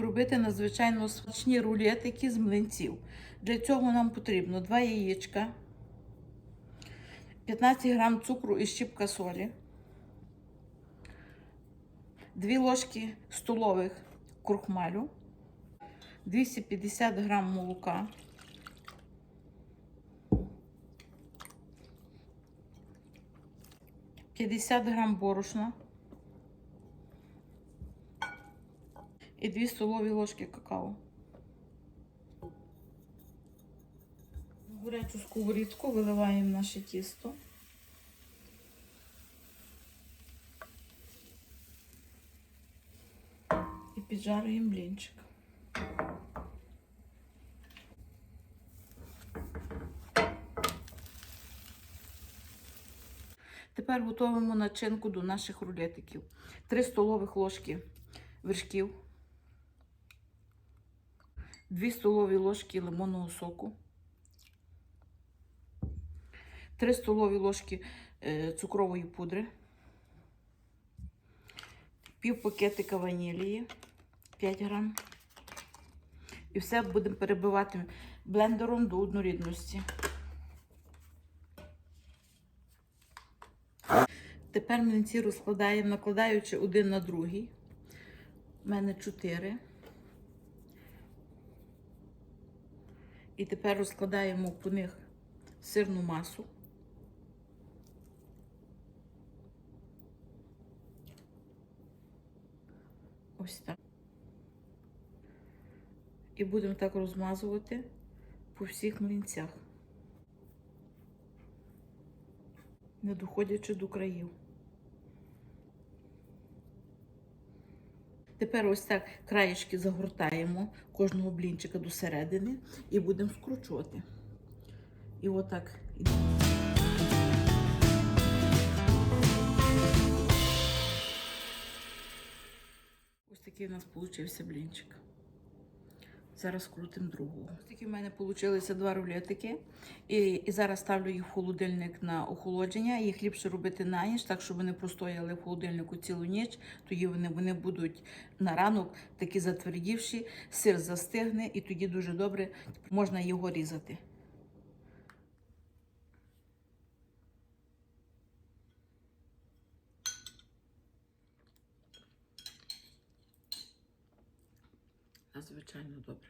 робити надзвичайно смачні рулетики з млинців. Для цього нам потрібно 2 яєчка, 15 грам цукру і щіпка солі, 2 ложки столових крухмалю, 250 грам молока, П'ятдесят грам борошна і 2 столові ложки какао. В сковорідку виливаємо наше тісто. І піджарюємо блінчик. Тепер готуємо начинку до наших рулетиків. 3 столових ложки вершків, 2 столові ложки лимонного соку, 3 столові ложки е, цукрової пудри, пів пакетика ванілії, 5 грам. І все будемо перебивати блендером до однорідності. Тепер млинці розкладаємо, накладаючи один на другий. У мене чотири. І тепер розкладаємо по них сирну масу. Ось так. І будемо так розмазувати по всіх млинцях, не доходячи до країв. Тепер ось так краєчки загортаємо кожного блінчика до середини і будемо скручувати. І отак. Ось такий у нас вийшов блінчик. Зараз крутимо другого. Ось такі в мене вийшли два рулетики. І, і зараз ставлю їх в холодильник на охолодження. Їх ліпше робити на ніч, так щоб вони простояли в холодильнику цілу ніч. Тоді вони, вони будуть на ранок такі затвердівші, сир застигне, і тоді дуже добре можна його різати. Надзвичайно добре.